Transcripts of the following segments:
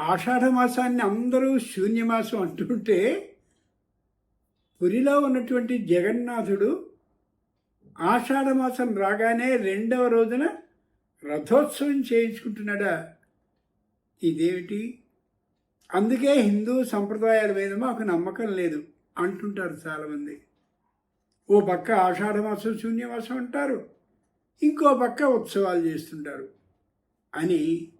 ఆషాఢ మాసాన్ని అందరూ శూన్యమాసం అంటుంటే పురిలో ఉన్నటువంటి జగన్నాథుడు ఆషాఢ మాసం రాగానే రెండవ రోజున రథోత్సవం చేయించుకుంటున్నాడా? ఇదేమిటి? అందుకే హిందూ సంప్రదాయాల మీద మాకు నమ్మకం లేదు అంటుంటారు చాలామంది. ఓ పక్క ఆషాఢ మాసం శూన్యమాసం అంటారు ఇంకో పక్క ఉత్సవాలు చేస్తుంటారు అని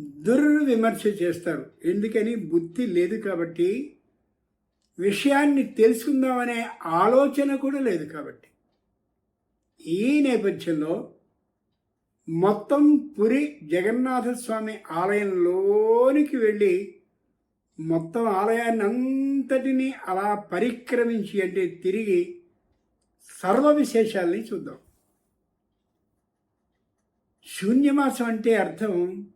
దుర్విమర్శ చేస్తారు. ఎందుకని? బుద్ధి లేదు కాబట్టి విషయాన్ని తెలుసుకుందామనే ఆలోచన కూడా లేదు కాబట్టి. ఈ నేపథ్యంలో మొత్తం పురి జగన్నాథస్వామి ఆలయంలోనికి వెళ్ళి మొత్తం ఆలయాన్ని అంతటినీ అలా పరిక్రమించి అంటే తిరిగి సర్వ విశేషాల్ని చూద్దాం. శూన్యమాసం అంటే అర్థం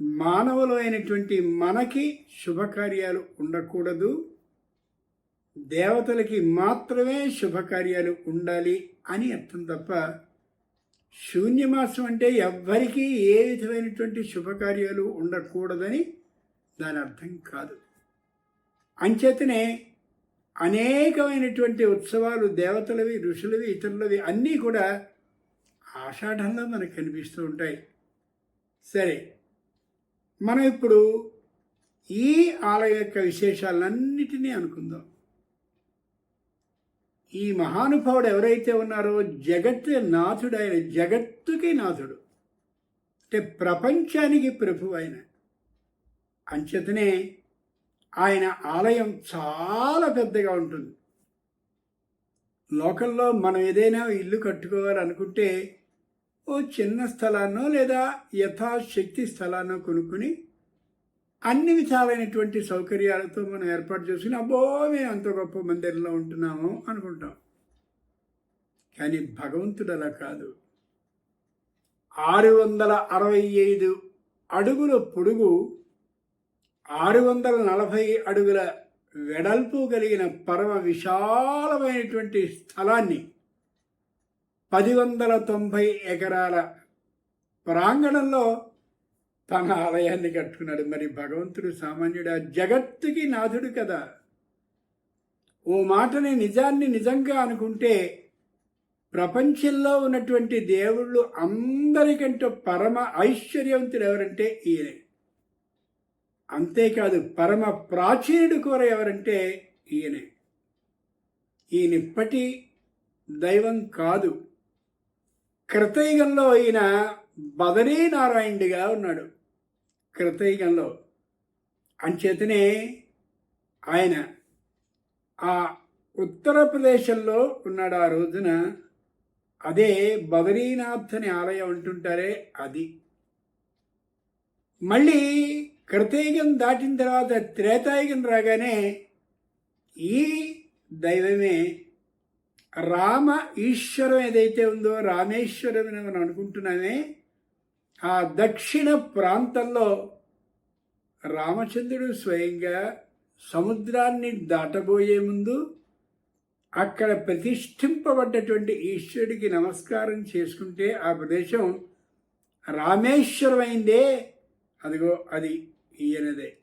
మానవులు అయినటువంటి మనకి శుభకార్యాలు ఉండకూడదు. దేవతలకి మాత్రమే శుభకార్యాలు ఉండాలి అని అర్థం తప్ప శూన్యమాసం అంటే ఎవ్వరికీ ఏ విధమైనటువంటి శుభకార్యాలు ఉండకూడదని దాని అర్థం కాదు. అంచేతనే అనేకమైనటువంటి ఉత్సవాలు దేవతలవి ఋషులవి ఇతరులవి అన్నీ కూడా ఆషాఢంలో మనకు కనిపిస్తూ ఉంటాయి. సరే మనం ఇప్పుడు ఈ ఆలయ యొక్క విశేషాలన్నిటినీ అనుకుందాం. ఈ మహానుభావుడు ఎవరైతే ఉన్నారో జగత్ నాథుడు ఆయన జగత్తుకి నాథుడు. అంటే ప్రపంచానికి ప్రభు ఆయన. అంచేతనే ఆయన ఆలయం చాలా పెద్దగా ఉంటుంది. లోకల్లో మనం ఏదైనా ఇల్లు కట్టుకోవాలనుకుంటే ఓ చిన్న స్థలాన్నో లేదా యథాశక్తి స్థలాన్నో కొనుక్కుని అన్ని విధాలైనటువంటి సౌకర్యాలతో మనం ఏర్పాటు చేసుకుని అబ్బో మేము అంత గొప్ప మందిరంలో ఉంటున్నాము అనుకుంటాం. కానీ భగవంతుడు అలా కాదు. ఆరు వందల అరవై ఐదు అడుగుల పొడుగు ఆరు వందల నలభై అడుగుల వెడల్పు కలిగిన పరమ విశాలమైనటువంటి స్థలాన్ని పది వందల తొంభై ఎకరాల ప్రాంగణంలో తన ఆలయాన్ని కట్టుకున్నాడు. మరి భగవంతుడు సామాన్యుడా జగత్తుకి నాథుడు కదా. ఓ మాటని నిజాన్ని నిజంగా అనుకుంటే ప్రపంచంలో ఉన్నటువంటి దేవుళ్ళు అందరికంటే పరమ ఐశ్వర్యవంతుడు ఎవరంటే ఈయనే. అంతేకాదు పరమ ప్రాచీనుడు కూర ఎవరంటే ఈయనే. ఈయనిప్పటి దైవం కాదు. కృతయుగంలో ఈయన బదరీనారాయణుడిగా ఉన్నాడు. కృతయుగంలో. అంచేతనే ఆయన ఆ ఉత్తరప్రదేశంలో ఉన్నాడు ఆ రోజున. అదే బదరీనాథ్ అని ఆలయం అంటుంటారే అది. మళ్ళీ కృతయుగం దాటిన తర్వాత త్రేతాయుగం రాగానే ఈ దైవమే రామ ఈశ్వరం ఏదైతే ఉందో రామేశ్వరం అని మనం అనుకుంటున్నామే ఆ దక్షిణ ప్రాంతంలో రామచంద్రుడు స్వయంగా సముద్రాన్ని దాటబోయే ముందు అక్కడ ప్రతిష్ఠింపబడ్డటువంటి ఈశ్వరుడికి నమస్కారం చేసుకుంటే ఆ ప్రదేశం రామేశ్వరమైందే. అదిగో అది ఈయనదే.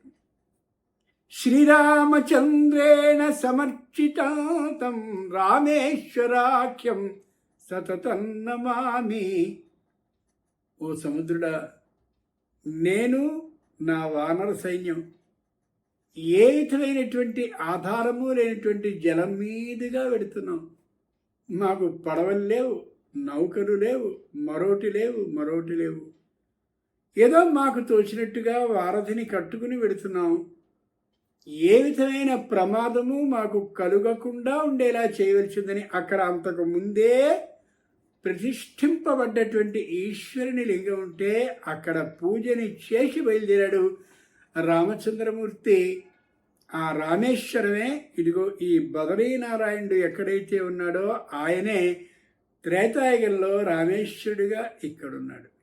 శ్రీరామచంద్రేణ సమర్చితాతం రామేశ్వరాఖ్యం సతతన్నమామి ఓ సముద్రుడా నేను నా వానర సైన్యం ఏ విధమైనటువంటి ఆధారము లేనటువంటి జలం మీదుగా వెడుతున్నాం. మాకు పడవలు లేవు నౌకలు లేవు మరోటి లేవు మరోటి లేవు. ఏదో మాకు తోచినట్టుగా వారధిని కట్టుకుని వెడుతున్నాం. ఏ విధమైన ప్రమాదము మాకు కలుగకుండా ఉండేలా చేయవలసిందని అక్కడ అంతకు ముందే ప్రతిష్ఠింపబడ్డటువంటి ఈశ్వరుని లింగం ఉంటే అక్కడ పూజని చేసి బయలుదేరాడు రామచంద్రమూర్తి. ఆ రామేశ్వరమే ఇదిగో ఈ బదరీనారాయణుడు ఎక్కడైతే ఉన్నాడో ఆయనే త్రేతాయుగంలో రామేశ్వరుడిగా ఇక్కడున్నాడు.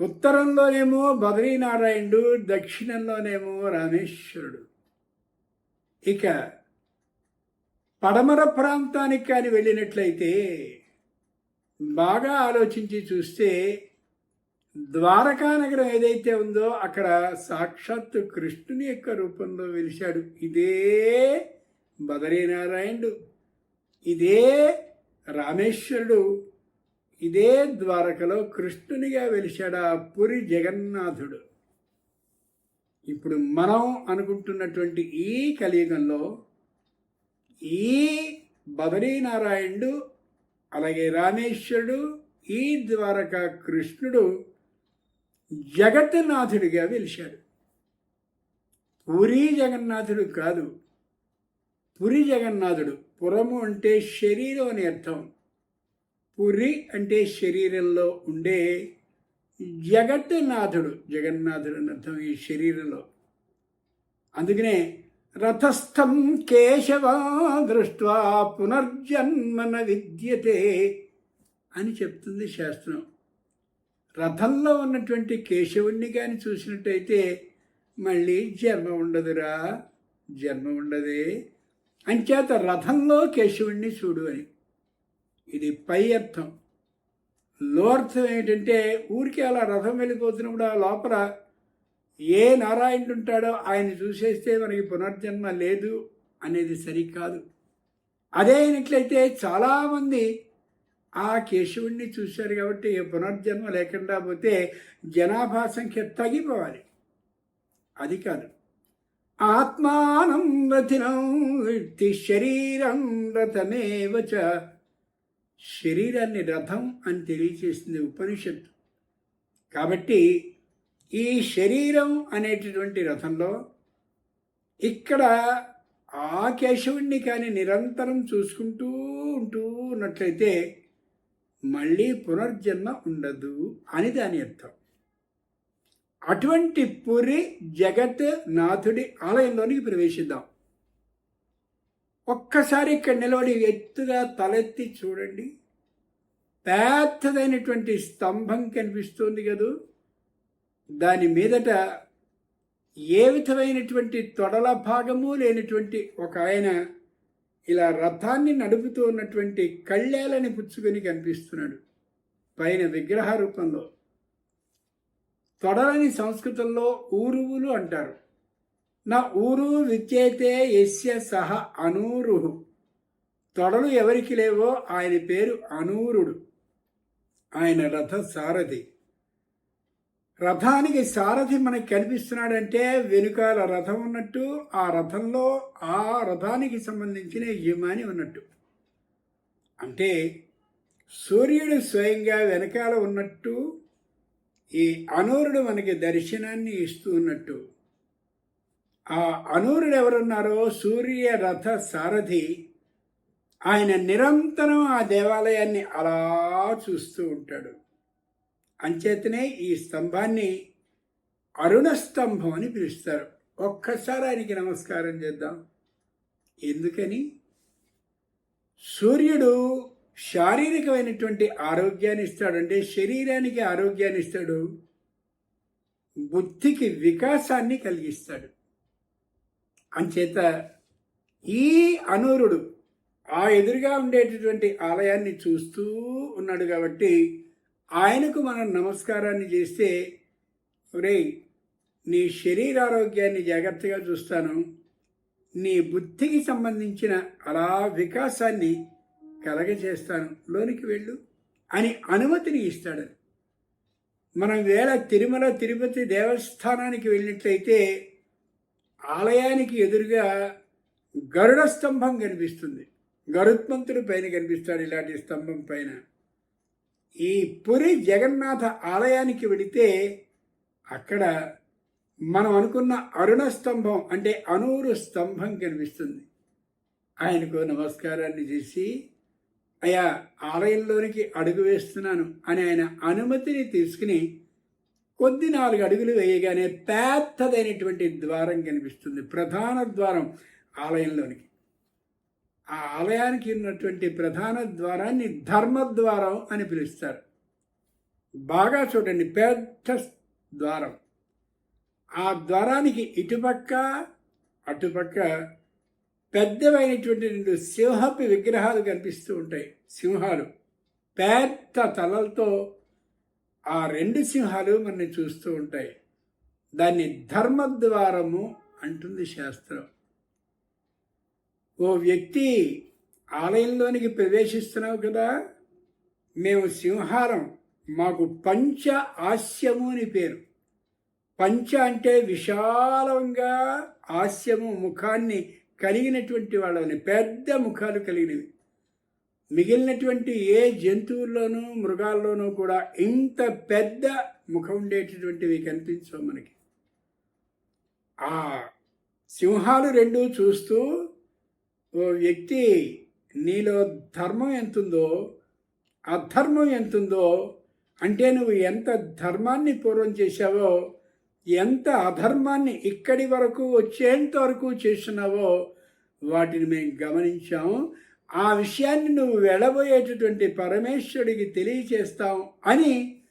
ఉత్తరంలోనేమో బదరీనారాయణుడు దక్షిణంలోనేమో రామేశ్వరుడు. ఇక పడమర ప్రాంతానికి కానీ వెళ్ళినట్లయితే బాగా ఆలోచించి చూస్తే ద్వారకా నగరం ఏదైతే ఉందో అక్కడ సాక్షాత్తు కృష్ణుని యొక్క రూపంలో వెలిశాడు. ఇదే బదరీనారాయణుడు ఇదే రామేశ్వరుడు. ఇదే ద్వారకలో కృష్ణునిగా వెలిశాడు ఆ పురి జగన్నాథుడు. ఇప్పుడు మనం అనుకుంటున్నటువంటి ఈ కలియుగంలో ఈ బదరీనారాయణుడు అలాగే రామేశ్వరుడు ఈ ద్వారక కృష్ణుడు జగన్నాథుడిగా వెలిశాడు పురి జగన్నాథుడు కాదు పురి జగన్నాథుడు. పురము అంటే శరీరం అని అర్థం. పురి అంటే శరీరంలో ఉండే జగన్నాథుడు జగన్నాథుడు అని అర్థం ఈ శరీరంలో. అందుకనే రథస్థం కేశవా దృష్ట్వా పునర్జన్మన విద్యతే అని చెప్తుంది శాస్త్రం. రథంలో ఉన్నటువంటి కేశవుణ్ణి కానీ చూసినట్టయితే మళ్ళీ జన్మ ఉండదురా జన్మ ఉండదే. అంచేత రథంలో కేశవుణ్ణి చూడు అని. ఇది పై అర్థం. లోర్థం ఏంటంటే ఊరికే అలా రథం వెళ్ళిపోతున్నప్పుడు ఆ లోపల ఏ నారాయణుడు ఉంటాడో ఆయన చూసేస్తే మనకి పునర్జన్మ లేదు అనేది సరికాదు. అదే అయినట్లయితే చాలామంది ఆ కేశవుణ్ణి చూశారు కాబట్టి పునర్జన్మ లేకుండా పోతే జనాభా సంఖ్య తగ్గిపోవాలి. అది కాదు. ఆత్మానం రథినం శరీరం రథమేవచ శరీరాన్ని రథం అని తెలియచేసింది ఉపనిషత్తు. కాబట్టి ఈ శరీరం అనేటటువంటి రథంలో ఇక్కడ ఆ కేశవుణ్ణి కానీ నిరంతరం చూసుకుంటూ ఉంటూ ఉన్నట్లయితే మళ్ళీ పునర్జన్మ ఉండదు అని దాని అర్థం. అటువంటి పురి జగత్ నాథుడి ఆలయంలోనికి ప్రవేశిద్దాం. ఒక్కసారి ఇక్కడ నిలబడి ఎత్తుగా తలెత్తి చూడండి. పెద్దదైనటువంటి స్తంభం కనిపిస్తుంది కదూ. దాని మీదట ఏ విధమైనటువంటి తొడల భాగము లేనటువంటి ఒక ఆయన ఇలా రథాన్ని నడుపుతూ ఉన్నటువంటి కళ్యాలని పుచ్చుకొని కనిపిస్తున్నాడు పైన విగ్రహ రూపంలో. తొడలని సంస్కృతంలో ఊరువులు అంటారు. నా ఊరు విద్యైతే యస్య సహ అనూరు తొడలు ఎవరికి లేవో ఆయన పేరు అనూరుడు. ఆయన రథ సారథి. రథానికి సారథి మనకి కనిపిస్తున్నాడంటే వెనుకాల రథం ఉన్నట్టు ఆ రథంలో ఆ రథానికి సంబంధించిన యజమాని ఉన్నట్టు. అంటే సూర్యుడు స్వయంగా వెనకాల ఉన్నట్టు ఈ అనూరుడు మనకి దర్శనాన్ని ఇస్తూ ఉన్నట్టు. ఆ అనూరుడు ఎవరున్నారో సూర్య రథ సారథి ఆయన నిరంతరం ఆ దేవాలయాన్ని అలా చూస్తూ ఉంటాడు. అంచేతనే ఈ స్తంభాన్ని అరుణ స్తంభం అని పిలుస్తారు. ఒక్కసారి ఆయనకి నమస్కారం చేద్దాం. ఎందుకని? సూర్యుడు శారీరకమైనటువంటి ఆరోగ్యాన్ని ఇస్తాడు. అంటే శరీరానికి ఆరోగ్యాన్ని ఇస్తాడు. బుద్ధికి వికాసాన్ని కలిగిస్తాడు. అంచేత ఈ అనూరుడు ఆ ఎదురుగా ఉండేటటువంటి ఆలయాన్ని చూస్తూ ఉన్నాడు కాబట్టి ఆయనకు మనం నమస్కారాన్ని చేస్తే రే నీ శరీరారోగ్యాన్ని జాగ్రత్తగా చూస్తాను. నీ బుద్ధికి సంబంధించిన అలా వికాసాన్ని కలగజేస్తాను. లోనికి వెళ్ళు అని అనుమతిని ఇస్తాడు మనం వేళ తిరుమల తిరుపతి దేవస్థానానికి వెళ్ళినట్లయితే ఆలయానికి ఎదురుగా గరుడ స్తంభం కనిపిస్తుంది. గరుత్మంతుడి పైన కనిపిస్తాడు ఇలాంటి స్తంభం పైన. ఈ పురి జగన్నాథ ఆలయానికి వెళితే అక్కడ మనం అనుకున్న అరుణ స్తంభం అంటే అనూరు స్తంభం కనిపిస్తుంది. ఆయనకు నమస్కారాన్ని చేసి అయా ఆలయంలోనికి అడుగు వేస్తున్నాను అని ఆయన అనుమతిని తీసుకుని కొద్ది నాలుగు అడుగులు వేయగానే పెద్దదైనటువంటి ద్వారం కనిపిస్తుంది. ప్రధాన ద్వారం ఆలయంలోనికి. ఆ ఆలయానికి ఉన్నటువంటి ప్రధాన ద్వారాన్ని ధర్మద్వారం అని పిలుస్తారు. బాగా చూడండి పెద్ద ద్వారం. ఆ ద్వారానికి ఇటుపక్క అటుపక్క పెద్దవైనటువంటి రెండు సింహపు విగ్రహాలు కనిపిస్తూ ఉంటాయి. సింహాలు పెద్ద తలలతో ఆ రెండు సింహాలు మనని చూస్తూ ఉంటాయి. దాన్ని ధర్మద్వారము అంటుంది శాస్త్రం. ఓ వ్యక్తి ఆలయంలోనికి ప్రవేశిస్తున్నావు కదా మేము సింహారం మాకు పంచ ఆస్యము అని పేరు. పంచ అంటే విశాలంగా ఆస్యము ముఖాన్ని కలిగినటువంటి వాళ్ళని పెద్ద ముఖాలు కలిగినవి. మిగిలినటువంటి ఏ జంతువుల్లోనూ మృగాల్లోనూ కూడా ఇంత పెద్ద ముఖం ఉండేటటువంటివి కనిపించవు మనకి. ఆ సింహాలు రెండు చూస్తూ ఓ వ్యక్తి నీలో ధర్మం ఎంతుందో అధర్మం ఎంతుందో అంటే నువ్వు ఎంత ధర్మాన్ని పూర్వం చేశావో ఎంత అధర్మాన్ని ఇక్కడి వరకు వచ్చేంత వరకు చేస్తున్నావో వాటిని మేము గమనించాము. ఆ విషయాన్ని నువ్వు వెళ్ళబోయేటటువంటి పరమేశ్వరుడికి తెలియచేస్తాం అని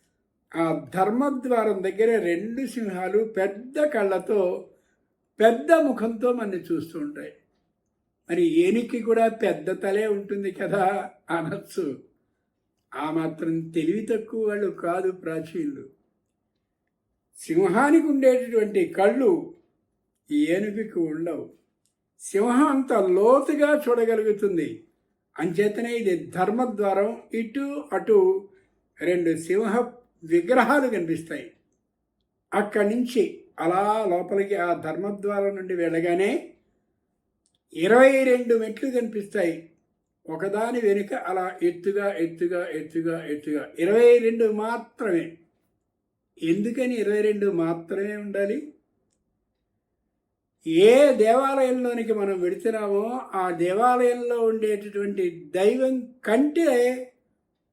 ఆ ధర్మద్వారం దగ్గర రెండు సింహాలు పెద్ద కళ్ళతో పెద్ద ముఖంతో మన చూస్తూ ఉంటాయి. మరి ఏనికి కూడా పెద్ద తలే ఉంటుంది కదా అనొచ్చు. ఆ మాత్రం తెలివి తక్కువ వాళ్ళు కాదు ప్రాచీనులు. సింహానికి ఉండేటటువంటి కళ్ళు ఏనుగుకి ఉండవు. సింహం అంత లోతుగా చూడగలుగుతుంది. అంచేతనే ఇది ధర్మద్వారం ఇటు అటు రెండు సింహ విగ్రహాలు కనిపిస్తాయి. అక్కడి నుంచి అలా లోపలికి ఆ ధర్మద్వారం నుండి వెళ్ళగానే ఇరవై రెండు మెట్లు కనిపిస్తాయి. ఒకదాని వెనుక అలా ఎత్తుగా ఎత్తుగా ఎత్తుగా ఎత్తుగా ఇరవై రెండు మాత్రమే. ఎందుకని ఇరవై రెండు మాత్రమే ఉండాలి? ఏ దేవాలయంలోనికి మనం వెడుతున్నామో ఆ దేవాలయంలో ఉండేటటువంటి దైవం కంటే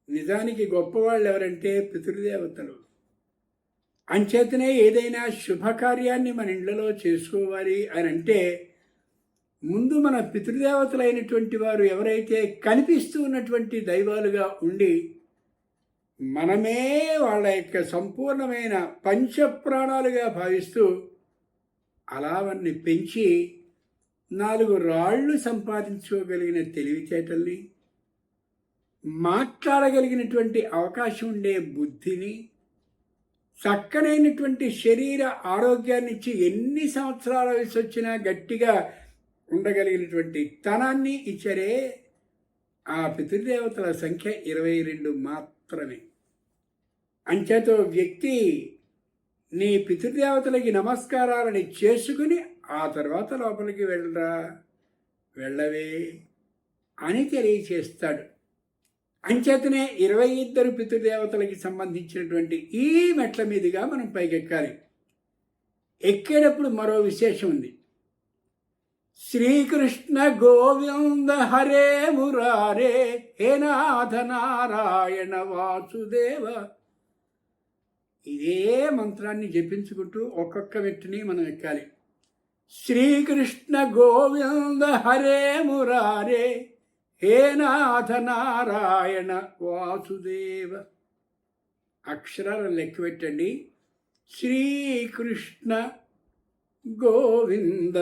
నిజానికి గొప్పవాళ్ళు ఎవరంటే పితృదేవతలు. అంచేతనే ఏదైనా శుభకార్యాన్ని మన ఇళ్ళలో చేసుకోవాలి అని అంటే ముందు మన పితృదేవతలైనటువంటి వారు ఎవరైతే కనిపిస్తూ ఉన్నటువంటి దైవాలుగా ఉండి మనమే వాళ్ళ యొక్క సంపూర్ణమైన పంచప్రాణాలుగా భావిస్తూ అలావన్ని పెంచి నాలుగు రాళ్ళు సంపాదించుకోగలిగిన తెలివితేటల్ని మాట్లాడగలిగినటువంటి అవకాశం ఉండే బుద్ధిని చక్కనైనటువంటి శరీర ఆరోగ్యాన్ని ఇచ్చి ఎన్ని సంవత్సరాల వయసు వచ్చినా గట్టిగా ఉండగలిగినటువంటి తనాన్ని ఇచ్చరే ఆ పితృదేవతల సంఖ్య ఇరవై రెండు మాత్రమే. అంచేతో వ్యక్తి నీ పితృదేవతలకి నమస్కారాలని చేసుకుని ఆ తర్వాత లోపలికి వెళ్ళరా? వెళ్ళవే అని తెలియచేస్తాడు. అంచేతనే ఇరవై ఇద్దరు పితృదేవతలకి సంబంధించినటువంటి ఈ మెట్ల మీదుగా మనం పైకెక్కాలి. ఎక్కేటప్పుడు మరో విశేషం ఉంది. శ్రీకృష్ణ గోవింద హరే మురారే హే నాథ నారాయణ వాసుదేవ ఇదే మంత్రాన్ని జపించుకుంటూ ఒక్కొక్క వ్యక్తిని మనం ఎక్కాలి. శ్రీకృష్ణ గోవింద హరే మురారే హే నాథ నారాయణ వాసుదేవ. అక్షరాలను లెక్క పెట్టండి. శ్రీకృష్ణ గోవింద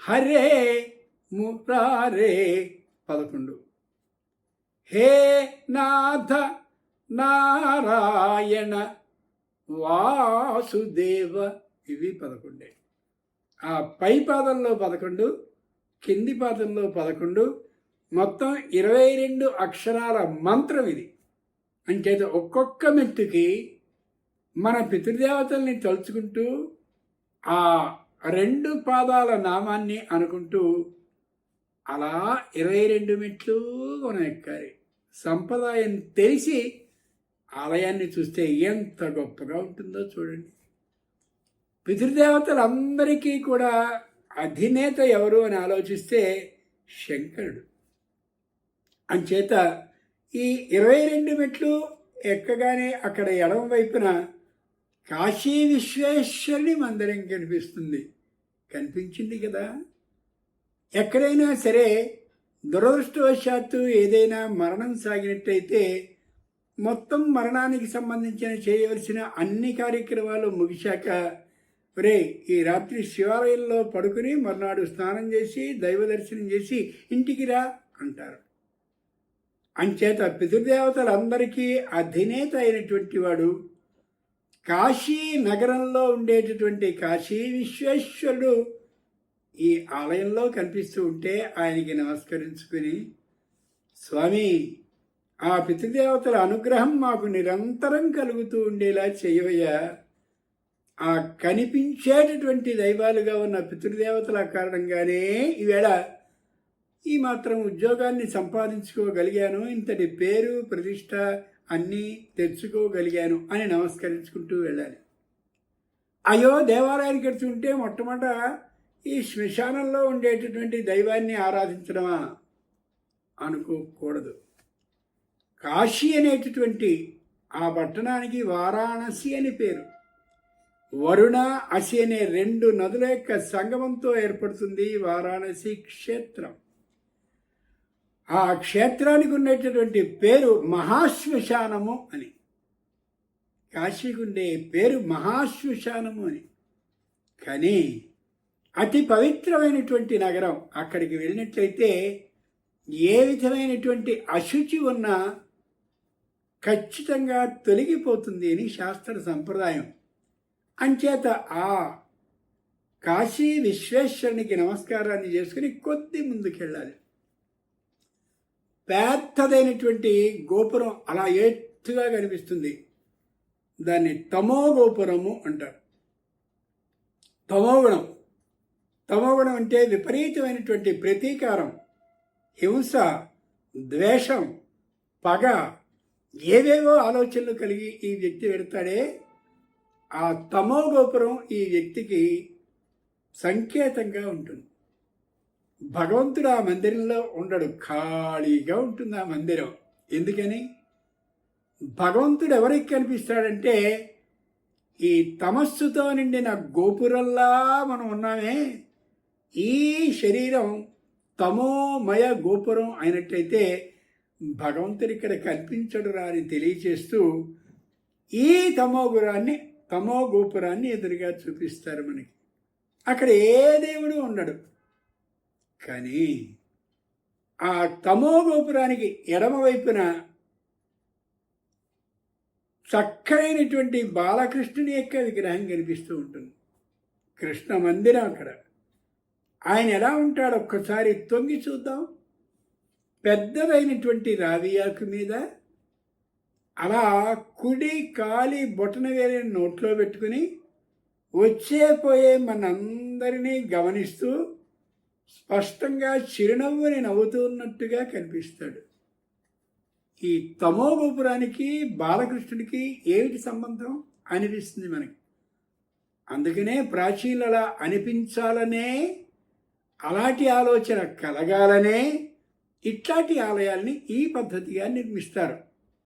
హరే మురారే పదకొండు. హే నాథ నారాయణ వాసుదేవ ఇవి పదకొండే. ఆ పై పాదంలో పదకొండు కింది పాదంలో పదకొండు మొత్తం ఇరవై రెండు అక్షరాల మంత్రం ఇది. అంచేత ఒక్కొక్క మెట్టుకి మన పితృదేవతల్ని తలుచుకుంటూ ఆ రెండు పాదాల నామాన్ని అనుకుంటూ అలా ఇరవై రెండు మెట్లు మనం ఎక్కాలి. సంప్రదాయం తెలిసి ఆలయాన్ని చూస్తే ఎంత గొప్పగా ఉంటుందో చూడండి. పితృదేవతలందరికీ కూడా అధినేత ఎవరు అని ఆలోచిస్తే శంకరుడు. అంచేత ఈ ఇరవై రెండు మెట్లు ఎక్కగానే అక్కడ ఎడమ వైపున కాశీ విశ్వేశ్వరుని మందిరం కనిపిస్తుంది. కనిపించింది కదా. ఎక్కడైనా సరే దురదృష్టవశాత్తు ఏదైనా మరణం సాగినట్టయితే మొత్తం మరణానికి సంబంధించిన చేయవలసిన అన్ని కార్యక్రమాలు ముగిశాక రే ఈ రాత్రి శివాలయంలో పడుకుని మర్నాడు స్నానం చేసి దైవ దర్శనం చేసి ఇంటికి రా అంటారు. అంచేత పితృదేవతలందరికీ అధినేత అయినటువంటి వాడు కాశీ నగరంలో ఉండేటటువంటి కాశీ విశ్వేశ్వరుడు ఈ ఆలయంలో కనిపిస్తూ ఉంటే ఆయనకి నమస్కరించుకుని స్వామి ఆ పితృదేవతల అనుగ్రహం మాకు నిరంతరం కలుగుతూ ఉండేలా చేయవయ్యా. ఆ కనిపించేటటువంటి దైవాలుగా ఉన్న పితృదేవతల కారణంగానే ఈవేళ ఈ మాత్రం ఉద్యోగాన్ని సంపాదించుకోగలిగాను ఇంతటి పేరు ప్రతిష్ట అన్నీ తెచ్చుకోగలిగాను అని నమస్కరించుకుంటూ వెళ్ళాలి. అయ్యో దేవాలయానికి వచ్చి ఉంటే మొట్టమొదట ఈ శ్మశానంలో ఉండేటటువంటి దైవాన్ని ఆరాధించడమా? అనుకోకూడదు. కాశీ అనేటటువంటి ఆ పట్టణానికి వారాణసి అని పేరు. వరుణ అసి అనే రెండు నదుల యొక్క సంగమంతో ఏర్పడుతుంది వారాణసి క్షేత్రం. ఆ క్షేత్రానికి ఉన్నటువంటి పేరు మహాశ్మశానము అని. కాశీకి ఉండే పేరు మహాశ్మశానము అని. కానీ అతి పవిత్రమైనటువంటి నగరం అక్కడికి వెళ్ళినట్లయితే ఏ విధమైనటువంటి అశుచి ఉన్నా ఖచ్చితంగా తొలగిపోతుంది అని శాస్త్ర సంప్రదాయం. అంచేత ఆ కాశీ విశ్వేశ్వరునికి నమస్కారాన్ని చేసుకుని కొద్ది ముందుకెళ్ళాలి. పెద్దదైనటువంటి గోపురం అలా ఎత్తుగా కనిపిస్తుంది. దాన్ని తమో గోపురము అంటారు. తమోగుణం. తమోగుణం అంటే విపరీతమైనటువంటి ప్రతీకారం హింస ద్వేషం పగ ఏవేవో ఆలోచనలు కలిగి ఈ వ్యక్తి పెడతాడే ఆ తమో గోపురం ఈ వ్యక్తికి సంకేతంగా ఉంటుంది. భగవంతుడు ఆ మందిరంలో ఉండడు ఖాళీగా ఉంటుంది ఆ మందిరం. ఎందుకని? భగవంతుడు ఎవరికి కనిపిస్తాడంటే ఈ తమస్సుతో నిండిన గోపురంలా మనం ఉన్నామే. ఈ శరీరం తమోమయ గోపురం అయినట్టయితే భగవంతుడు ఇక్కడ కల్పించడు రాని తెలియచేస్తూ ఈ తమో గురాన్ని తమో గోపురాన్ని ఎదురుగా చూపిస్తారు మనకి. అక్కడ ఏ దేవుడు ఉండడు. కానీ ఆ తమో గోపురానికి ఎడమవైపున చక్కైనటువంటి బాలకృష్ణుని యొక్క విగ్రహం కనిపిస్తూ ఉంటుంది. కృష్ణ మందిరం అక్కడ. ఆయన ఎలా ఉంటాడో ఒక్కసారి తొంగి చూద్దాం. పెద్దదైనటువంటి రావియాకు మీద అలా కుడి కాలి బొటన వేరే నోట్లో పెట్టుకుని వచ్చే పోయే మనందరినీ గమనిస్తూ స్పష్టంగా చిరునవ్వుని నవ్వుతున్నట్టుగా కనిపిస్తాడు. ఈ తమో గోపురానికి బాలకృష్ణుడికి ఏమిటి సంబంధం? అనిపిస్తుంది మనకి. అందుకనే ప్రాచీనలా అనిపించాలనే అలాంటి ఆలోచన కలగాలనే ఇట్లాంటి ఆలయాల్ని ఈ పద్ధతిగా నిర్మిస్తారు.